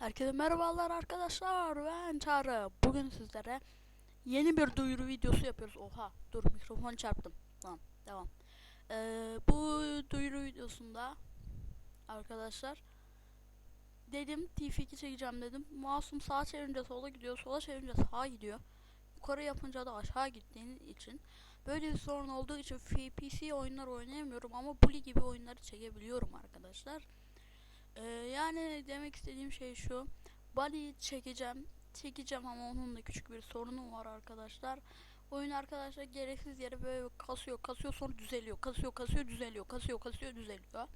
Herkese merhabalar arkadaşlar ben Çağrı. Bugün sizlere yeni bir duyuru videosu yapıyoruz. Oha dur mikrofon çarptım. Tamam devam. Ee, Bu duyuru videosunda Arkadaşlar Dedim TF2 çekeceğim dedim. Masum sağa çevirince sola gidiyor Sola çevirince sağa gidiyor. Yukarı yapınca da aşağı gittiği için Böyle bir sorun olduğu için PC oyunlar oynayamıyorum Ama Bully gibi oyunları çekebiliyorum arkadaşlar ee, yani demek istediğim şey şu. Bali'yi çekeceğim. Çekeceğim ama onun da küçük bir sorunu var arkadaşlar. Oyun arkadaşlar gereksiz yere böyle kasıyor kasıyor sonra düzeliyor. Kasıyor kasıyor düzeliyor. Kasıyor kasıyor düzeliyor.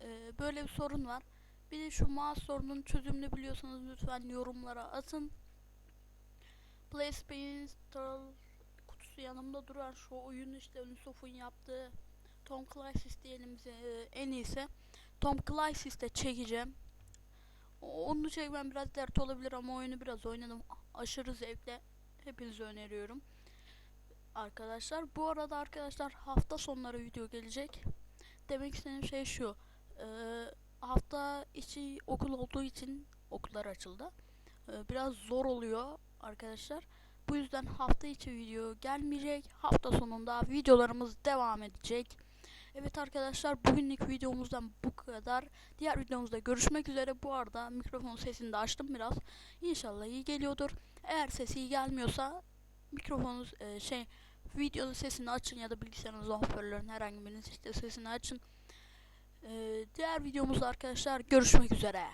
Ee, böyle bir sorun var. Bir de şu mouse sorunun çözümünü biliyorsanız lütfen yorumlara atın. PlayStation kutusu yanımda duran şu oyun işte Unisof'un yaptığı Tom Clancy's diyelim e, en iyisi. Tom Clancy's'te çekeceğim. Onu çekmem biraz dert olabilir ama oyunu biraz oynadım. Aşırı zevkle hepinize öneriyorum. Arkadaşlar bu arada arkadaşlar hafta sonları video gelecek. Demek istediğim şey şu. e, hafta içi okul olduğu için okullar açıldı. E, biraz zor oluyor arkadaşlar. Bu yüzden hafta içi video gelmeyecek. Hafta sonunda videolarımız devam edecek. Evet arkadaşlar bugünlük videomuzdan bu kadar. Diğer videomuzda görüşmek üzere. Bu arada mikrofon sesini de açtım biraz. İnşallah iyi geliyordur. Eğer sesi iyi gelmiyorsa mikrofonunuz e, şey videonun sesini açın ya da bilgisayarınızın hoparlörün herhangi birinin işte sesini açın. E, diğer videomuzda arkadaşlar görüşmek üzere.